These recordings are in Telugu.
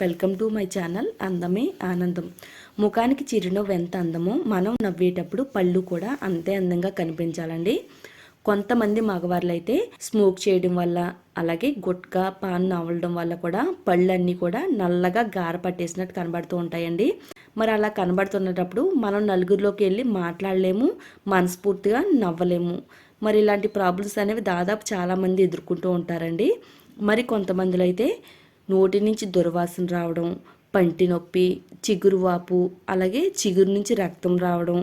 వెల్కమ్ టు మై ఛానల్ అందమే ఆనందం. ముఖానికి చిరునవ్వు ఎంత అందమో మనం నవ్వేటప్పుడు పళ్ళు కూడా అంతే అందంగా కనిపించాలండి. కొంతమంది మగవాళ్ళు అయితే స్మోక్ చేయడం వల్ల అలాగే గుట్కా పాన్ నవ్వడం వల్ల కూడా పళ్ళన్నీ కూడా నల్లగా గార పట్టేసినట్టు కనబడుతూ ఉంటాయండి. మరి అలా కనబడుతున్నప్పుడు మనం నలుగురిలోకి వెళ్ళి మాట్లాడలేము మనస్ఫూర్తిగా నవ్వలేము. మరి ఇలాంటి ప్రాబ్లమ్స్ అనేవి దాదాపు చాలామంది ఎదుర్కొంటూ ఉంటారండి. మరి కొంతమందిలో అయితే నోటి నుంచి దుర్వాసన రావడం పంటి నొప్పి చిగురు వాపు అలాగే చిగురు నుంచి రక్తం రావడం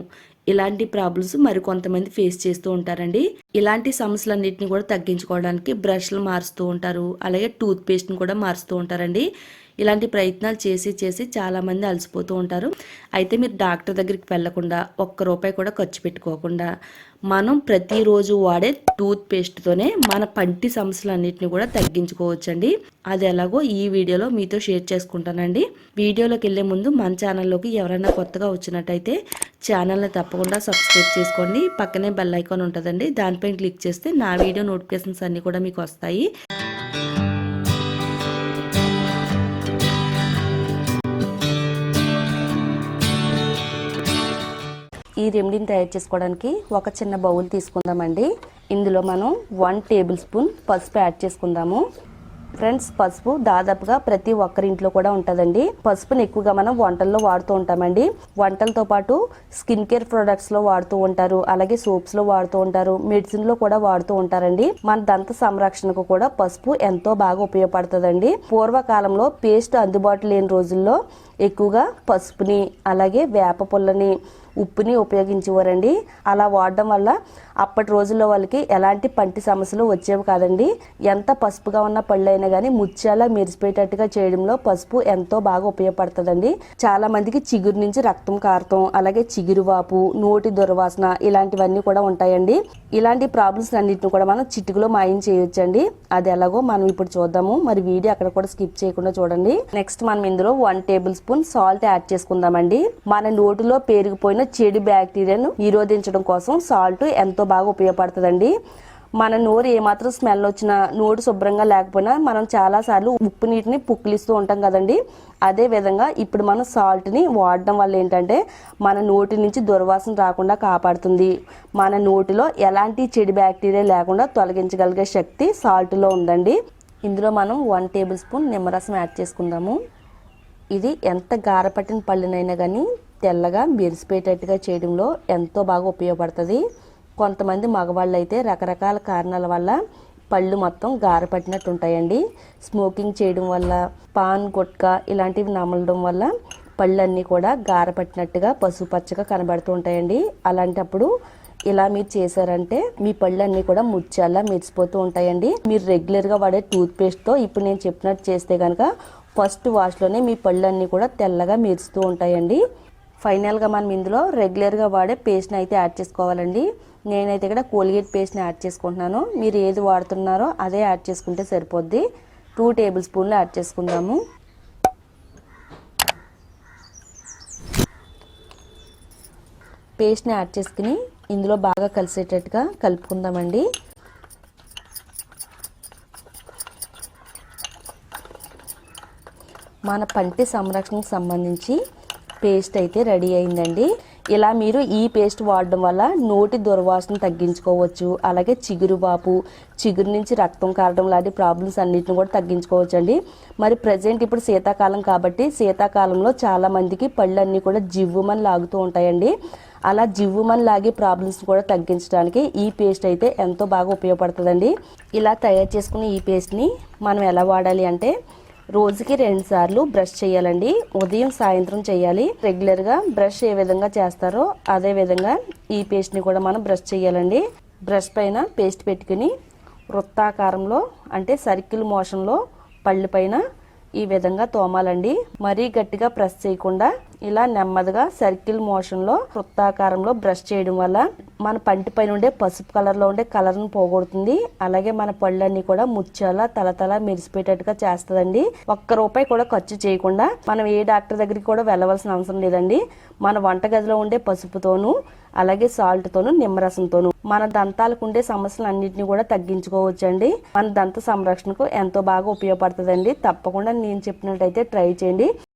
ఇలాంటి ప్రాబ్లమ్స్ మరి కొంతమంది ఫేస్ చేస్తూ ఉంటారండి. ఇలాంటి సమస్యలన్నింటినీ కూడా తగ్గించుకోవడానికి బ్రష్లు మారుస్తూ ఉంటారు. అలాగే టూత్ పేస్ట్ని కూడా మారుస్తూ ఉంటారండి. ఇలాంటి ప్రయత్నాలు చేసి చేసి చాలామంది అలసిపోతూ ఉంటారు. అయితే మీరు డాక్టర్ దగ్గరికి వెళ్ళకుండా ఒక్క రూపాయి కూడా ఖర్చు పెట్టుకోకుండా మనం ప్రతిరోజు వాడే టూత్ పేస్ట్తోనే మన పంటి సమస్యలన్నింటినీ కూడా తగ్గించుకోవచ్చండి. అది ఎలాగో ఈ వీడియోలో మీతో షేర్ చేసుకుంటానండి. వీడియోలోకి వెళ్ళే ముందు మన ఛానల్లోకి ఎవరైనా కొత్తగా వచ్చినట్టయితే ఛానల్ని తప్పకుండా సబ్స్క్రైబ్ చేసుకోండి. పక్కనే బెల్ ఐకాన్ ఉంటుందండి. దానిపైన క్లిక్ చేస్తే నా వీడియో నోటిఫికేషన్స్ అన్నీ కూడా మీకు వస్తాయి. ఈ రెమెడీని తయారు చేసుకోవడానికి ఒక చిన్న బౌల్ తీసుకుందామండి. ఇందులో మనం వన్ టేబుల్ స్పూన్ పసుపు యాడ్ చేసుకుందాము. ఫ్రెండ్స్ పసుపు దాదాపుగా ప్రతి ఒక్కరి ఇంట్లో కూడా ఉంటుందండి. పసుపుని ఎక్కువగా మనం వంటల్లో వాడుతూ ఉంటామండి. వంటలతో పాటు స్కిన్ కేర్ ప్రొడక్ట్స్లో వాడుతూ ఉంటారు. అలాగే సోప్స్లో వాడుతూ ఉంటారు. మెడిసిన్లో కూడా వాడుతూ ఉంటారండి. మన దంత సంరక్షణకు కూడా పసుపు ఎంతో బాగా ఉపయోగపడుతుందండి. పూర్వకాలంలో పేస్ట్ అందుబాటు లేని రోజుల్లో ఎక్కువగా పసుపుని అలాగే వేప పుల్లని ఉప్పుని ఉపయోగించేవారండి. అలా వాడడం వల్ల అప్పటి రోజుల్లో వాళ్ళకి ఎలాంటి పంటి సమస్యలు వచ్చేవి కాదండి. ఎంత పసుపుగా ఉన్న పళ్ళైనా కానీ ముత్యాల మెరిసిపోయేటట్టుగా చేయడంలో పసుపు ఎంతో బాగా ఉపయోగపడుతుందండి. చాలా మందికి చిగురు నుంచి రక్తం కారతం అలాగే చిగురు వాపు నోటి దుర్వాసన ఇలాంటివన్నీ కూడా ఉంటాయండి. ఇలాంటి ప్రాబ్లమ్స్ అన్నింటిని కూడా మనం చిటికలో మాయం చేయొచ్చండి. అది ఎలాగో మనం ఇప్పుడు చూద్దాము. మరి వీడియో అక్కడ కూడా స్కిప్ చేయకుండా చూడండి. నెక్స్ట్ మనం ఇందులో one tablespoon salt add చేసుకుందామండి. మన నోటిలో పేరుకుపోయిన చెడు బ్యాక్టీరియాను నిరోధించడం కోసం సాల్ట్ ఎంతో బాగా ఉపయోగపడుతుందండి. మన నోరు ఏమాత్రం స్మెల్ వచ్చినా నోరు శుభ్రంగా లేకపోయినా మనం చాలాసార్లు ఉప్పు నీటిని పుక్కిలిస్తూ ఉంటాం కదండి. అదే విధంగా ఇప్పుడు మనం సాల్ట్ని వాడడం వల్ల ఏంటంటే మన నోటి నుంచి దుర్వాసన రాకుండా కాపాడుతుంది. మన నోటిలో ఎలాంటి చెడు బ్యాక్టీరియా లేకుండా తొలగించగలిగే శక్తి సాల్ట్లో ఉందండి. ఇందులో మనం వన్ టేబుల్ స్పూన్ నిమ్మరసం యాడ్ చేసుకుందాము. ఇది ఎంత గారపట్టిన పళ్ళునైనా కానీ తెల్లగా మెరిసిపోయేటట్టుగా చేయడంలో ఎంతో బాగా ఉపయోగపడుతుంది. కొంతమంది మగవాళ్ళు అయితే రకరకాల కారణాల వల్ల పళ్ళు మొత్తం గారపట్టినట్టు ఉంటాయండి స్మోకింగ్ చేయడం వల్ల పాన్ గుట్కా ఇలాంటివి నమలడం వల్ల పళ్ళన్నీ కూడా గారపట్టినట్టుగా పసుపచ్చగా కనబడుతూ ఉంటాయండి. అలాంటప్పుడు ఇలా మీరు చేశారంటే మీ పళ్ళన్నీ కూడా ముత్యాలా మెరిసిపోతూ ఉంటాయండి. మీరు రెగ్యులర్గా వాడే టూత్పేస్ట్తో ఇప్పుడు నేను చెప్పినట్టు చేస్తే కనుక ఫస్ట్ వాష్లోనే మీ పళ్ళన్నీ కూడా తెల్లగా మెరుస్తూ ఉంటాయండి. ఫైనల్గా మనం ఇందులో రెగ్యులర్గా వాడే పేస్ట్ని అయితే యాడ్ చేసుకోవాలండి. నేనైతే ఇక్కడ కోల్గేట్ పేస్ట్ని యాడ్ చేసుకుంటున్నాను. మీరు ఏది వాడుతున్నారో అదే యాడ్ చేసుకుంటే సరిపోద్ది. టూ టేబుల్ స్పూన్లు యాడ్ చేసుకుందాము. పేస్ట్ని యాడ్ చేసుకుని ఇందులో బాగా కలిసేటట్టుగా కలుపుకుందామండి. మన పంటి సంరక్షణకు సంబంధించి పేస్ట్ అయితే రెడీ అయిందండి. ఇలా మీరు ఈ పేస్ట్ వాడడం వల్ల నోటి దుర్వాసన తగ్గించుకోవచ్చు అలాగే చిగురు వాపు చిగురు నుంచి రక్తం కారడం లాంటి ప్రాబ్లమ్స్ అన్నిటిని కూడా తగ్గించుకోవచ్చు అండి మరి ప్రజెంట్ ఇప్పుడు శీతాకాలం కాబట్టి శీతాకాలంలో చాలా మందికి పళ్ళన్నీ కూడా జివ్వుమని లాగుతూ ఉంటాయండి. అలా జివ్వుమని లాగే ప్రాబ్లమ్స్ కూడా తగ్గించడానికి ఈ పేస్ట్ అయితే ఎంతో బాగా ఉపయోగపడుతుందండి. ఇలా తయారు చేసుకున్న ఈ పేస్ట్ని మనం ఎలా వాడాలి అంటే రోజుకి రెండు సార్లు బ్రష్ చేయాలండి. ఉదయం సాయంత్రం చేయాలి. రెగ్యులర్గా బ్రష్ ఏ విధంగా చేస్తారో అదే విధంగా ఈ పేస్ట్ని కూడా మనం బ్రష్ చేయాలండి. బ్రష్ పైన పేస్ట్ పెట్టుకుని వృత్తాకారంలో అంటే సర్కిల్ మోషన్లో పళ్ళు పైన ఈ విధంగా తోమాలండి. మరీ గట్టిగా ప్రెస్ చేయకుండా ఇలా నెమ్మదిగా సర్కిల్ మోషన్లో వృత్తాకారంలో బ్రష్ చేయడం వల్ల మన పంటి పైన ఉండే పసుపు కలర్లో ఉండే కలర్ను పోగొడుతుంది. అలాగే మన పళ్ళన్నీ కూడా ముత్యాల తలతల మెరిసిపోయేటట్టుగా చేస్తుందండి. ఒక్క రూపాయి కూడా ఖర్చు చేయకుండా మనం ఏ డాక్టర్ దగ్గరికి కూడా వెళ్ళవలసిన అవసరం లేదండి. మన వంటగదిలో ఉండే పసుపుతోనూ అలాగే సాల్ట్తోను నిమ్మరసంతోను మన దంతాలకు ఉండే సమస్యలు అన్నింటినీ కూడా తగ్గించుకోవచ్చండి. మన దంత సంరక్షణకు ఎంతో బాగా ఉపయోగపడుతుందండి. తప్పకుండా నేను చెప్పినట్టయితే ట్రై చేయండి.